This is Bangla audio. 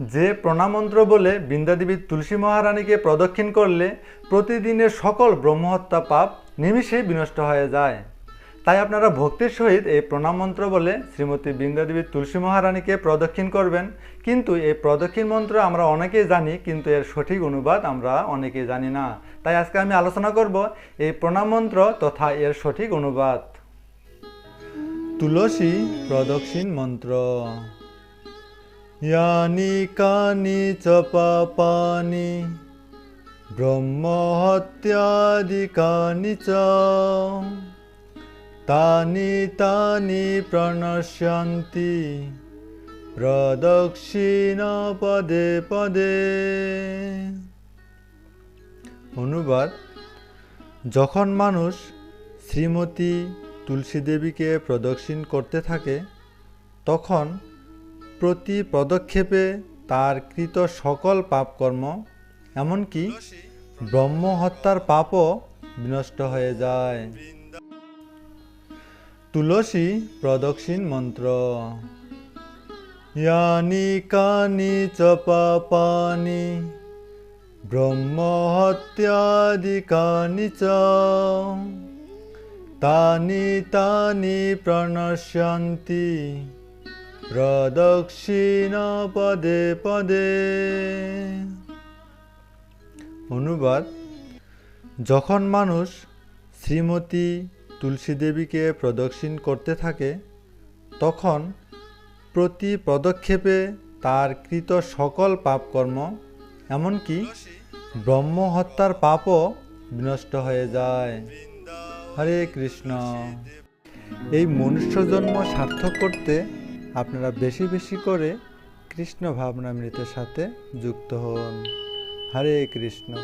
যে প্রণামন্ত্র বলে বৃন্দাদেবী তুলসী মহারানীকে প্রদক্ষিণ করলে প্রতিদিনের সকল ব্রহ্মহত্যা পাপ নিমিষে বিনষ্ট হয়ে যায়। তাই আপনারা ভক্তির সহিত এই প্রণাম মন্ত্র বলে শ্রীমতী বৃন্দাদেবী তুলসী মহারানীকে প্রদক্ষিণ করবেন। কিন্তু এই প্রদক্ষিণ মন্ত্র আমরা অনেকেই জানি, কিন্তু এর সঠিক অনুবাদ আমরা অনেকেই জানি না। তাই আজকে আমি আলোচনা করব এই প্রণাম মন্ত্র তথা এর সঠিক অনুবাদ। তুলসী প্রদক্ষিণ মন্ত্র। यानि कानि च पापानि ब्रह्महत्यादिकानि च तानि तानि प्रणश्यन्ति প্রদক্ষিণ পদে পদে অনুবাদ যখন মানুষ শ্রীমতী তুলসী দেবীকে প্রদক্ষিণ করতে থাকে তখন প্রতি পদক্ষেপে তার কৃত সকল পাপকর্ম, এমনকি ব্রহ্ম হত্যার পাপও বিনষ্ট হয়ে যায়। তুলসী প্রদক্ষিণ মন্ত্র। ইয়ানি কানি চ পাপানি ব্রহ্ম হত্যাদিকানি চ। তানি তানি প্রণশ্যন্তি প্রদক্ষিণ পদে পদে। অনুবাদ, যখন মানুষ শ্রীমতী তুলসী দেবীকে প্রদক্ষিণ করতে থাকে, তখন প্রতি পদক্ষেপে তার কৃত সকল পাপকর্ম, এমনকি ব্রহ্ম হত্যার পাপও বিনষ্ট হয়ে যায়। হরে কৃষ্ণ। এই মনুষ্য জন্ম সার্থক করতে আপনারা বেশি বেশি করে কৃষ্ণ ভাবনামৃতের সাথে যুক্ত হন। হরে কৃষ্ণ।